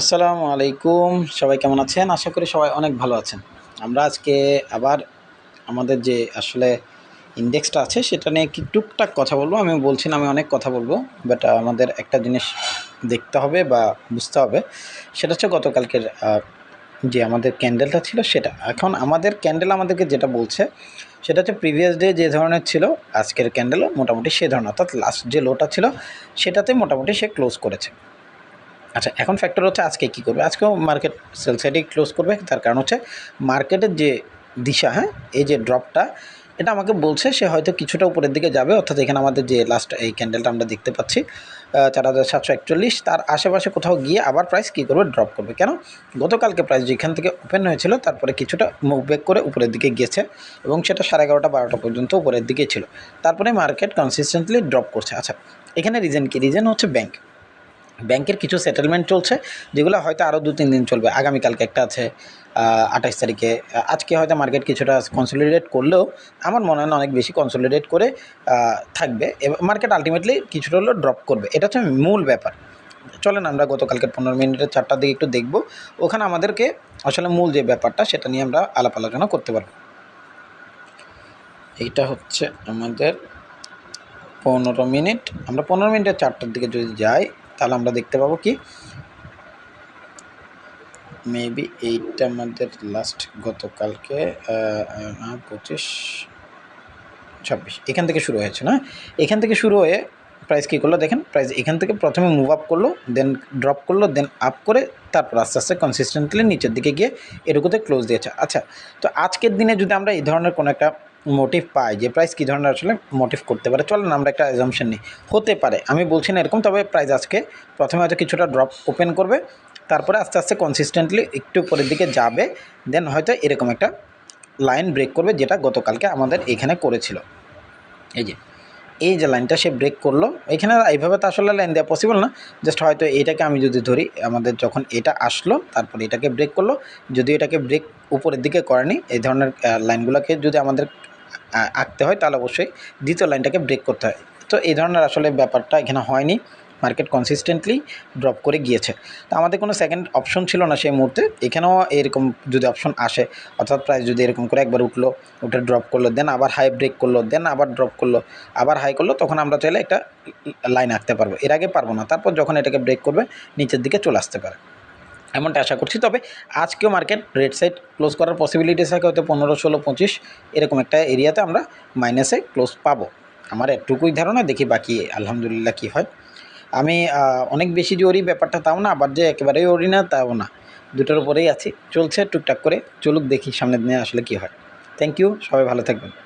আসসালামু আলাইকুম। সবাই কেমন আছেন? আশা করি সবাই অনেক ভালো আছেন। আমরা আজকে আবার আমাদের যে আসলে ইন্ডেক্সটা আছে, সেটা নিয়ে কি টুকটাক কথা বলব। আমি বলছি না, আমি অনেক কথা বলব বাট আমাদের একটা জিনিস দেখতে হবে বা বুঝতে হবে। সেটা হচ্ছে গতকালকের যে আমাদের ক্যান্ডেলটা ছিল সেটা। এখন আমাদের ক্যান্ডেল আমাদেরকে যেটা বলছে, সেটা হচ্ছে প্রিভিয়াস ডে যে ধরনের ছিল, আজকের ক্যান্ডেলও মোটামুটি সে ধরনের। অর্থাৎ লাস্ট যে লোটা ছিল, সেটাতে মোটামুটি সে ক্লোজ করেছে। আচ্ছা এখন ফ্যাক্টর হচ্ছে আজকে কী করবে? আজকেও মার্কেট সেল সাইডে ক্লোজ করবে। তার কারণ হচ্ছে মার্কেটের যে দিশা হ্যাঁ এই যে ড্রপটা এটা আমাকে বলছে সে হয়তো কিছুটা উপরের দিকে যাবে। অর্থাৎ এখানে আমাদের যে লাস্ট এই ক্যান্ডেলটা আমরা দেখতে পাচ্ছি চার হাজার সাতশো একচল্লিশ। তার আশেপাশে কোথাও গিয়ে আবার প্রাইস কী করবে? ড্রপ করবে। কেন? গতকালকে প্রাইস যেখান থেকে ওপেন হয়েছিল, তারপরে কিছুটা মুভ ব্যাক করে উপরের দিকে গিয়েছে এবং সেটা সাড়ে এগারোটা, বারোটা পর্যন্ত উপরের দিকে ছিল। তারপরে মার্কেট কনসিস্টেন্টলি ড্রপ করছে। আচ্ছা এখানে রিজন কি? রিজন হচ্ছে ব্যাংক ব্যাংকের কিছু সেটেলমেন্ট চলছে, যেগুলো হয়তো আরও দু তিন দিন চলবে। আগামীকালকে একটা আছে আঠাশ তারিখে। আজকে হয়তো মার্কেট কিছুটা কনসলিডেট করলেও আমার মনে হয় না অনেক বেশি কনসলিডেট করে থাকবে। মার্কেট আলটিমেটলি কিছুটা হলেও ড্রপ করবে। এটা হচ্ছে মূল ব্যাপার। চলেন আমরা গতকালকের পনেরো মিনিটের চারটার দিকে একটু দেখব। ওখানে আমাদেরকে আসলে মূল যে ব্যাপারটা, সেটা নিয়ে আমরা আলাপ আলোচনা করতে পারব। এইটা হচ্ছে আমাদের পনেরো মিনিট। আমরা পনেরো মিনিটের চারটার দিকে যদি যাই তাহলে আমরা দেখতে পাবো কি? মেবি এইটা আমাদের লাস্ট গতকালকে পঁচিশ, ছাব্বিশ। এখান থেকে শুরু হয়েছে, না? এখান থেকে শুরু হয়ে প্রাইস কী করল? দেখেন প্রাইস এখান থেকে প্রথমে মুভ আপ করল দেন ড্রপ করল দেন আপ করে তারপর আস্তে আস্তে কনসিস্টেন্টলি নিচের দিকে গিয়ে এটুকুতে ক্লোজ দিয়েছে। আচ্ছা তো আজকের দিনে যদি আমরা এই ধরনের কোনো একটা মোটিভ পায় যে প্রাইস কী ধরনের আসলে মোটিভ করতে পারে। চলেন আমরা একটা অ্যাজামশন নিই। হতে পারে, আমি বলছি না এরকম, তবে প্রাইস আজকে প্রথমে হয়তো কিছুটা ড্রপ ওপেন করবে, তারপরে আস্তে আস্তে কনসিস্টেন্টলি একটু উপরের দিকে যাবে দেন হয়তো এরকম একটা লাইন ব্রেক করবে যেটা গতকালকে আমাদের এখানে করেছিল। এই যে এই যে লাইনটা সে ব্রেক করল, এখানে এইভাবে তো আসলে লাইন দেওয়া পসিবল না জাস্ট হয়তো এটাকে আমি যদি ধরি, আমাদের যখন এটা আসলো, তারপর এটাকে ব্রেক করল, যদি এটাকে ব্রেক উপরের দিকে করেনি, এই ধরনের লাইনগুলোকে যদি আমাদের আঁকতে হয়, তাহলে অবশ্যই দ্বিতীয় লাইনটাকে ব্রেক করতে হয়। তো এই ধরনের আসলে ব্যাপারটা এখানে হয়নি মার্কেট কনসিস্টেন্টলি ড্রপ করে গিয়েছে। তো আমাদের কোনো সেকেন্ড অপশন ছিল না সেই মুহূর্তে, এখানেও এরকম যদি অপশন আসে, অর্থাৎ প্রাইস যদি এরকম করে একবার উঠল উঠে ড্রপ করল দেন আবার হাই ব্রেক করল দেন আবার ড্রপ করল, আবার হাই করল, তখন আমরা চাইলে একটা লাইন আঁকতে পারব। এর আগে পারব না, তারপর যখন এটাকে ব্রেক করবে, নিচের দিকে চলে আসতে পারে। এমনটা আশা করছি। তবে আজকেও মার্কেট রেড সাইড ক্লোজ করার পসিবিলিটিস থাকে হয়তো পনেরো, ষোলো, পঁচিশ, এরকম একটা এরিয়াতে আমরা মাইনাসে ক্লোজ পাবো। আমার এটুকুই ধারণা, দেখি বাকি, আলহামদুলিল্লাহ কী হয়। আমি অনেক বেশি যে ওরি ব্যাপারটা তাও না, আবার যে একেবারেই ওরি না, তাও না। দুটোর উপরেই আছি। চলছে, টুকটাক করে চলুক, দেখি সামনের দিনে আসলে কী হয়। থ্যাংক ইউ সবাই ভালো থাকবেন।